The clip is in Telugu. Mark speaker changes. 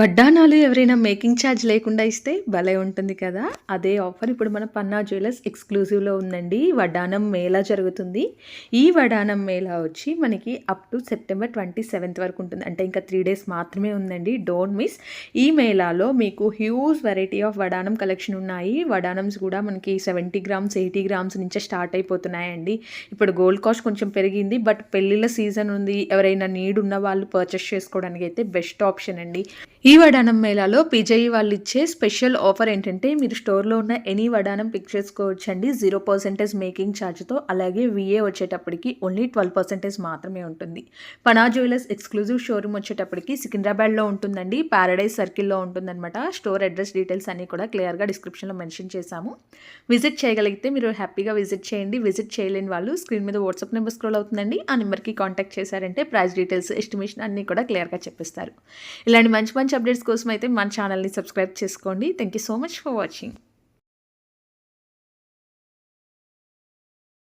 Speaker 1: వడ్డానాలు ఎవరైనా మేకింగ్ ఛార్జ్ లేకుండా ఇస్తే భలే ఉంటుంది కదా. అదే ఆఫర్ ఇప్పుడు మన పన్నా జ్యువెలర్స్ ఎక్స్క్లూజివ్లో ఉందండి. వడ్డానం మేళా జరుగుతుంది. ఈ వడ్డానం మేళా వచ్చి మనకి up to September twenty seventh వరకు ఉంటుంది. అంటే ఇంకా త్రీ డేస్ మాత్రమే ఉందండి. Don't miss. ఈ మేళాలో మీకు హ్యూజ్ వెరైటీ ఆఫ్ వడానం కలెక్షన్ ఉన్నాయి. వడానమ్స్ కూడా మనకి సెవెంటీ గ్రామ్స్ ఎయిటీ గ్రామ్స్ నుంచే స్టార్ట్ అయిపోతున్నాయండి. ఇప్పుడు గోల్డ్ కాస్ట్ కొంచెం పెరిగింది. బట్ పెళ్ళిళ్ళ సీజన్ ఉంది. ఎవరైనా నీడ్ ఉన్న వాళ్ళు పర్చేస్ చేసుకోవడానికి అయితే బెస్ట్ ఆప్షన్ అండి. ఈ వడానం మేళాలో పిజయి వాళ్ళు ఇచ్చే స్పెషల్ ఆఫర్ ఏంటంటే మీరు స్టోర్లో ఉన్న ఎనీ వడానం పిక్ చేసుకోవచ్చు అండి జీరో పర్సెంటేజ్ మేకింగ్ ఛార్జ్తో అలాగే విఏ వచ్చేటప్పటికి ఓన్లీ ట్వెల్వ్ పర్సెంటేజ్ మాత్రమే ఉంటుంది. పనా జ్యువెలర్స్ ఎక్స్క్లూజివ్ షోరూమ్ వచ్చేటప్పటికి సికింద్రాబాద్లో ఉంటుందండి. ప్యారడైజ్ సర్కిల్లో ఉంటుందన్నమాట. స్టోర్ అడ్రస్ డీటెయిల్స్ అన్నీ కూడా క్లియర్గా డిస్క్రిప్షన్లో మెన్షన్ చేశాము. విజిట్ చేయగలిగితే మీరు హ్యాపీగా విజిట్ చేయండి. విజిట్ చేయలేని వాళ్ళు స్క్రీన్ మీద వాట్సాప్ నెంబర్ స్క్రోల్ అవుతుందండి. ఆ నెంబర్కి కాంటాక్ట్ చేశారంటే ప్రైస్ డీటెయిల్స్ ఎస్టిమేషన్ అన్నీ కూడా క్లియర్గా చెప్పిస్తారు. ఇలాంటి మంచి మంచి అప్డేట్స్ కోసం అయితే మన ఛానల్ని సబ్స్క్రైబ్ చేసుకోండి. Thank you so much for watching